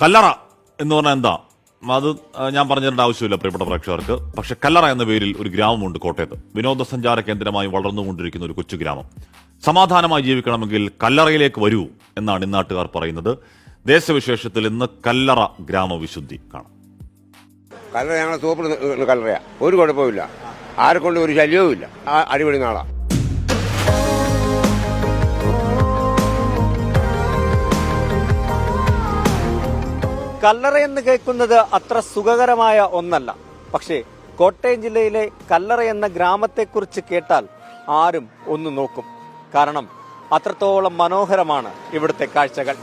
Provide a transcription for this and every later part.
കല്ലറ എന്ന് പറഞ്ഞാൽ എന്താ? അത് ഞാൻ പറഞ്ഞു ആവശ്യമില്ല പ്രിയപ്പെട്ട പ്രേക്ഷകർക്ക്. പക്ഷെ കല്ലറ എന്ന പേരിൽ ഒരു ഗ്രാമമുണ്ട് കോട്ടയത്ത്. വിനോദസഞ്ചാര കേന്ദ്രമായി വളർന്നുകൊണ്ടിരിക്കുന്ന ഒരു കൊച്ചു ഗ്രാമം. സമാധാനമായി ജീവിക്കണമെങ്കിൽ കല്ലറയിലേക്ക് വരൂ എന്നാണ് ഇന്നാട്ടുകാർ പറയുന്നത്. ദേശവിശേഷത്തിൽ ഇന്ന് കല്ലറ ഗ്രാമവിശുദ്ധി കാണാം. കല്ലറ ഞങ്ങളുടെ സൂപ്പർ കല്ലറയാ. ഒരു കുഴപ്പമില്ല ആരെ കൊണ്ട് ഒരു ശല്യവും ഇല്ല അടിപൊളി നാളാ. കല്ലറ എന്ന് കേൾക്കുന്നത് അത്ര സുഖകരമായ ഒന്നല്ല. പക്ഷേ കോട്ടയം ജില്ലയിലെ കല്ലറ എന്ന ഗ്രാമത്തെക്കുറിച്ച് കേട്ടാൽ ആരും ഒന്ന് നോക്കും. കാരണം അത്രത്തോളം മനോഹരമാണ് ഇവിടുത്തെ കാഴ്ചകൾ.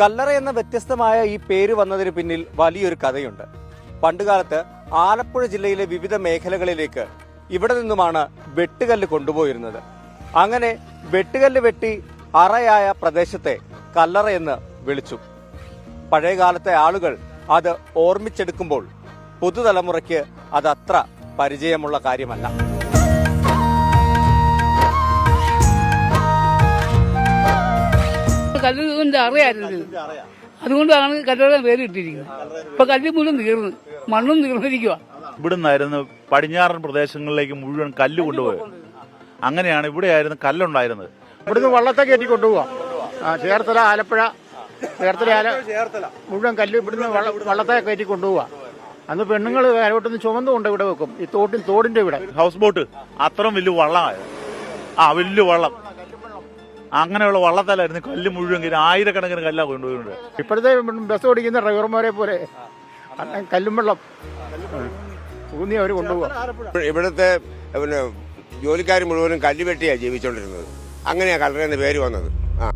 കല്ലറ എന്ന വ്യത്യസ്തമായ ഈ പേര് വന്നതിന് പിന്നിൽ വലിയൊരു കഥയുണ്ട്. പണ്ടുകാലത്ത് ആലപ്പുഴ ജില്ലയിലെ വിവിധ മേഖലകളിലേക്ക് ഇവിടെ നിന്നുമാണ് വെട്ടുകല്ല് കൊണ്ടുപോയിരുന്നത്. അങ്ങനെ വെട്ടുകല്ല് വെട്ടി അറയായ പ്രദേശത്തെ കല്ലറ എന്ന് വിളിച്ചു. പഴയകാലത്തെ ആളുകൾ അത് ഓർമ്മിച്ചെടുക്കുമ്പോൾ പുതുതലമുറയ്ക്ക് അതത്ര അത്ര പരിചയമുള്ള കാര്യമല്ല. അറിയായിരുന്നു. ഇത്. അതുകൊണ്ടാണ് കല്ലറ പേര് ഇട്ടിരിക്കുന്നത്. ഇപ്പൊ കല്ല് മുഴുവൻ തീർന്ന് മണ്ണും തീർന്നിരിക്കുക ഇവിടുന്നായിരുന്നു പടിഞ്ഞാറൻ പ്രദേശങ്ങളിലേക്ക് മുഴുവൻ കല്ല് കൊണ്ടുപോയത്. അങ്ങനെയാണ് ഇവിടെയായിരുന്നു കല്ലുണ്ടായിരുന്നത്. ഇവിടുന്ന് വള്ളത്തെ കയറ്റി കൊണ്ടുപോവാ. ചേർത്തല ആലപ്പുഴ ചേർത്തല ആല മുഴുവൻ കല്ല് ഇവിടുന്ന് വള്ളത്തെ കയറ്റി കൊണ്ടുപോവാ. അന്ന് പെണ്ണുങ്ങൾ കരോട്ടൊന്ന് ചുമന്നു കൊണ്ട് ഇവിടെ വെക്കും. ഈ തോട്ടിൻ തോടിന്റെ ഇവിടെ. ഹൗസ് ബോട്ട് അത്രയും വലിയ വള്ളമായ ആ വലിയ വള്ളം. അങ്ങനെയുള്ള വള്ളത്തലായിരുന്നു കല്ല് മുഴുവൻ കയറി ആയിരക്കണക്കിന് കല്ലാ കൊണ്ടുപോയിട്ടുണ്ട്. ഇപ്പോഴത്തെ ബസ് ഓടിക്കുന്ന ഡ്രൈവർമാരെ പോലെ അണ്ണൻ കല്ലും വെള്ളം ഊന്നി അവർ കൊണ്ടുപോകും ഇവിടുത്തെ പിന്നെ ജോലിക്കാർ മുഴുവനും കല്ല് വെട്ടിയാണ് ജീവിച്ചോണ്ടിരുന്നത്. അങ്ങനെയാണ് കല്ലറ എന്ന പേര് വന്നത്. ആ.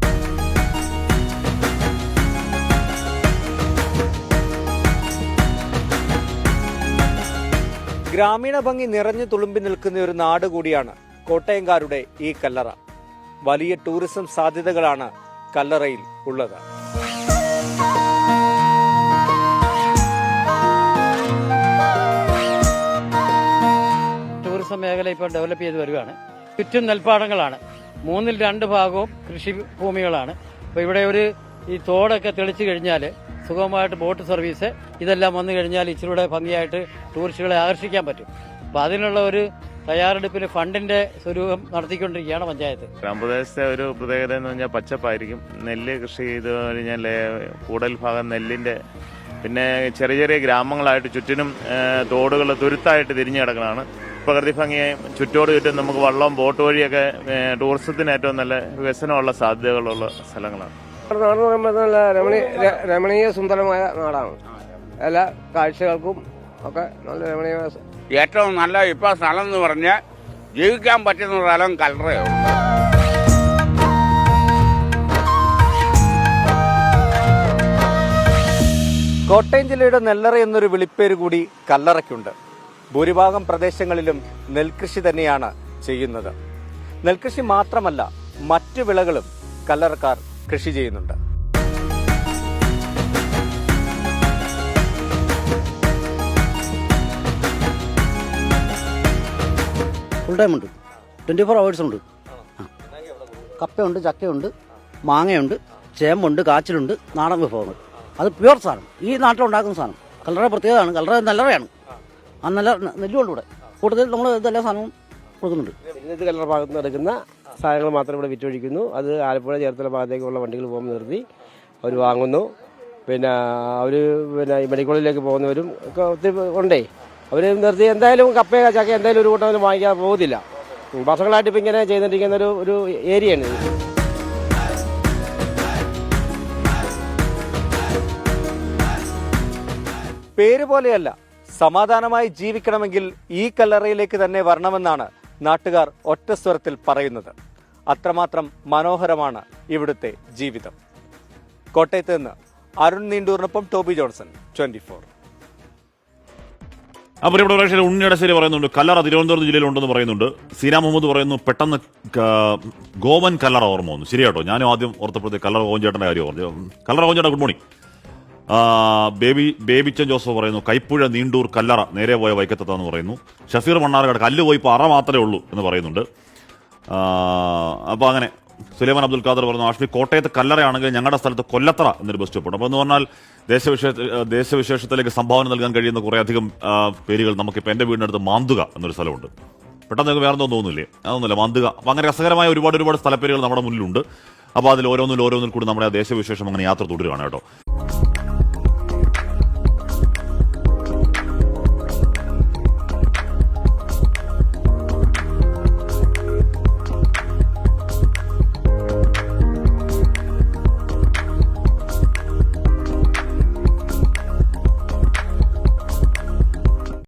ഗ്രാമീണ ഭംഗി നിറഞ്ഞു തുളുമ്പി നിൽക്കുന്ന ഒരു നാട് കൂടിയാണ് കോട്ടയംകാരുടെ ഈ കല്ലറ. വലിയ ടൂറിസം സാധ്യതകളാണ് കല്ലറയിൽ ഉള്ളത്. ടൂറിസം മേഖല ഇപ്പോൾ ഡെവലപ്പ് ചെയ്ത് വരികയാണ് ചുറ്റും നെൽപ്പാടങ്ങളാണ്. മൂന്നിൽ രണ്ട് ഭാഗവും കൃഷിഭൂമികളാണ്. അപ്പോൾ ഇവിടെ ഒരു ഈ തോടൊക്കെ തെളിച്ചു കഴിഞ്ഞാൽ സുഗമമായിട്ട് ബോട്ട് സർവീസ് ഇതെല്ലാം വന്നു കഴിഞ്ഞാൽ ഇച്ചിരൂടെ ഭംഗിയായിട്ട് ടൂറിസ്റ്റുകളെ ആകർഷിക്കാൻ പറ്റും. അപ്പോൾ അതിനുള്ള ഒരു തയ്യാറെടുപ്പിൽ ഫണ്ടിന്റെ സ്വരൂപം നടത്തിക്കൊണ്ടിരിക്കുകയാണ് പഞ്ചായത്ത്. ഗ്രാമപ്രദേശത്തെ ഒരു പ്രത്യേകത എന്ന് പറഞ്ഞാൽ പച്ചപ്പായിരിക്കും. നെല്ല് കൃഷി ചെയ്ത് കഴിഞ്ഞാൽ കൂടുതൽ ഭാഗം നെല്ലിന്റെ പിന്നെ ചെറിയ ചെറിയ ഗ്രാമങ്ങളായിട്ട് ചുറ്റിനും തോടുകൾ തുരുത്തായിട്ട് തിരിഞ്ഞു കിടക്കുന്നതാണ് പ്രകൃതി ഭംഗിയെ ചുറ്റോട് ചുറ്റും നമുക്ക് വള്ളവും ബോട്ട് വഴിയൊക്കെ ടൂറിസത്തിന് ഏറ്റവും നല്ല വികസനമുള്ള സാധ്യതകളുള്ള സ്ഥലങ്ങളാണ്. നാടെന്ന് പറയുമ്പോൾ നല്ല രമണീയ രമണീയ സുന്ദരമായ നാടാണ്. എല്ലാ കാഴ്ചകൾക്കും ഒക്കെ നല്ല രമണീയ ഏറ്റവും നല്ല ഇപ്പൊ സ്ഥലം എന്ന് പറഞ്ഞാൽ ജീവിക്കാൻ പറ്റുന്ന സ്ഥലം കല്ലറയോ കോട്ടയം ജില്ലയുടെ നെല്ലറ എന്നൊരു വിളിപ്പേര് കൂടി കല്ലറയ്ക്കുണ്ട്. ഭൂരിഭാഗം പ്രദേശങ്ങളിലും നെൽകൃഷി തന്നെയാണ് ചെയ്യുന്നത്. നെൽകൃഷി മാത്രമല്ല മറ്റു വിളകളും കല്ലറക്കാർ കൃഷി ചെയ്യുന്നുണ്ട്. ഫുൾ ടൈം ഉണ്ട്. ട്വന്റി ഫോർ അവേഴ്സ് ഉണ്ട്. കപ്പയുണ്ട് ചക്കയുണ്ട് മാങ്ങയുണ്ട് ചേമ്പുണ്ട് കാച്ചിലുണ്ട് നാടൻ വിഭവങ്ങൾ. അത് പ്യുവർ സാധനം. ഈ നാട്ടിലുണ്ടാക്കുന്ന സാധനം. കല്ലറ പ്രത്യേകതയാണ്. കല്ലറ നല്ലറയാണ് ആ നല്ല നെല്ലുണ്ട് ഇവിടെ. കൂടുതൽ നമ്മൾ ഇതെല്ലാം സാധനവും കൊടുക്കുന്നുണ്ട്. ഇന്നത്തെ കല്ലറ ഭാഗത്ത് നിന്ന് എടുക്കുന്ന സാധനങ്ങൾ മാത്രം ഇവിടെ വിറ്റൊഴിക്കുന്നു. അത് ആലപ്പുഴ ചേർത്തല ഭാഗത്തേക്കുള്ള വണ്ടികൾ പോകുമ്പോൾ നിർത്തി അവർ വാങ്ങുന്നു. പിന്നെ അവർ പിന്നെ മെഡിക്കൽ പോകുന്നവരും ഒക്കെ ഒത്തിരി ഉണ്ടേ. അവർ നിർത്തി എന്തായാലും കപ്പയ ചക്ക എന്തായാലും ഒരു കൂട്ടം വാങ്ങിക്കാൻ പോകുന്നില്ല വർഷങ്ങളായിട്ട് ഇപ്പം ഇങ്ങനെ ചെയ്തിരിക്കുന്ന ഒരു ഒരു ഏരിയയാണ് ഇത്. പേര് പോലെയല്ല സമാധാനമായി ജീവിക്കണമെങ്കിൽ ഈ കല്ലറയിലേക്ക് തന്നെ വരണമെന്നാണ് നാട്ടുകാർ ഒറ്റ സ്വരത്തിൽ പറയുന്നത്. അത്രമാത്രം മനോഹരമാണ് ഇവിടുത്തെ ജീവിതം. കോട്ടയത്ത് നിന്ന് അരുൺ നീണ്ടൂറിനൊപ്പം ടോബി ജോൺസൺ ട്വന്റി അപ്പോൾ ഇവിടെ പ്രേക്ഷകർ ഉണ്ണിയടശ്ശേരി പറയുന്നുണ്ട്. കല്ലറ തിരുവനന്തപുരം ജില്ലയിലുണ്ടെന്ന് പറയുന്നുണ്ട്. സീന മുഹമ്മദ് പറയുന്നു പെട്ടെന്ന് ഗോവൻ കല്ലറ ഓർമ്മ വന്നു. ശരിയാട്ടോ ഞാനും ആദ്യം ഓർത്തപ്പോഴത്തെ കല്ലറ ഗോവൻ ചേട്ടന്റെ കാര്യം ഓർമ്മ Kallara Goan good morning Baby Babychan Joseph പറയുന്നു കൈപ്പുഴ നീണ്ടൂർ കല്ലറ നേരെ പോയ വൈക്കത്തെത്താന്ന് പറയുന്നു. ഷഫീർ മണ്ണാർക്കാട് കല്ല് പോയി അറ മാത്രമേ ഉള്ളൂ എന്ന് പറയുന്നുണ്ട്. അപ്പോൾ അങ്ങനെ സുലൈമാൻ അബ്ദുൽ ഖാദർ പറഞ്ഞു ആഷ്മി കോട്ടയത്ത് കല്ലറയാണെങ്കിൽ ഞങ്ങളുടെ സ്ഥലത്ത് കൊല്ലത്തറ എന്നൊരു ബസ് സ്റ്റോപ്പ് ഉണ്ട്. അപ്പോൾ എന്ന് പറഞ്ഞാൽ ദേശവിശേഷ ദേശവിശേഷത്തിലേക്ക് സംഭാവന നൽകാൻ കഴിയുന്ന കുറേ അധികം പേരുകൾ നമുക്കിപ്പോൾ എന്റെ വീടിനടുത്ത് മാന്തുക എന്നൊരു സ്ഥലമുണ്ട്. പെട്ടെന്ന് നിങ്ങൾക്ക് വേറെ ഒന്നും തോന്നുന്നില്ലേ? അതൊന്നുമില്ല മാന്തുക. അപ്പോൾ അങ്ങനെ രസകരമായ ഒരുപാട് ഒരുപാട് സ്ഥലപ്പേരുകൾ നമ്മുടെ മുന്നിലുണ്ട്. അപ്പോൾ അതിൽ ഓരോന്നിൽ ഓരോന്നിൽ കൂടി നമ്മുടെ ദേശവിശേഷം അങ്ങനെ യാത്ര തുടരുകയാണ് കേട്ടോ.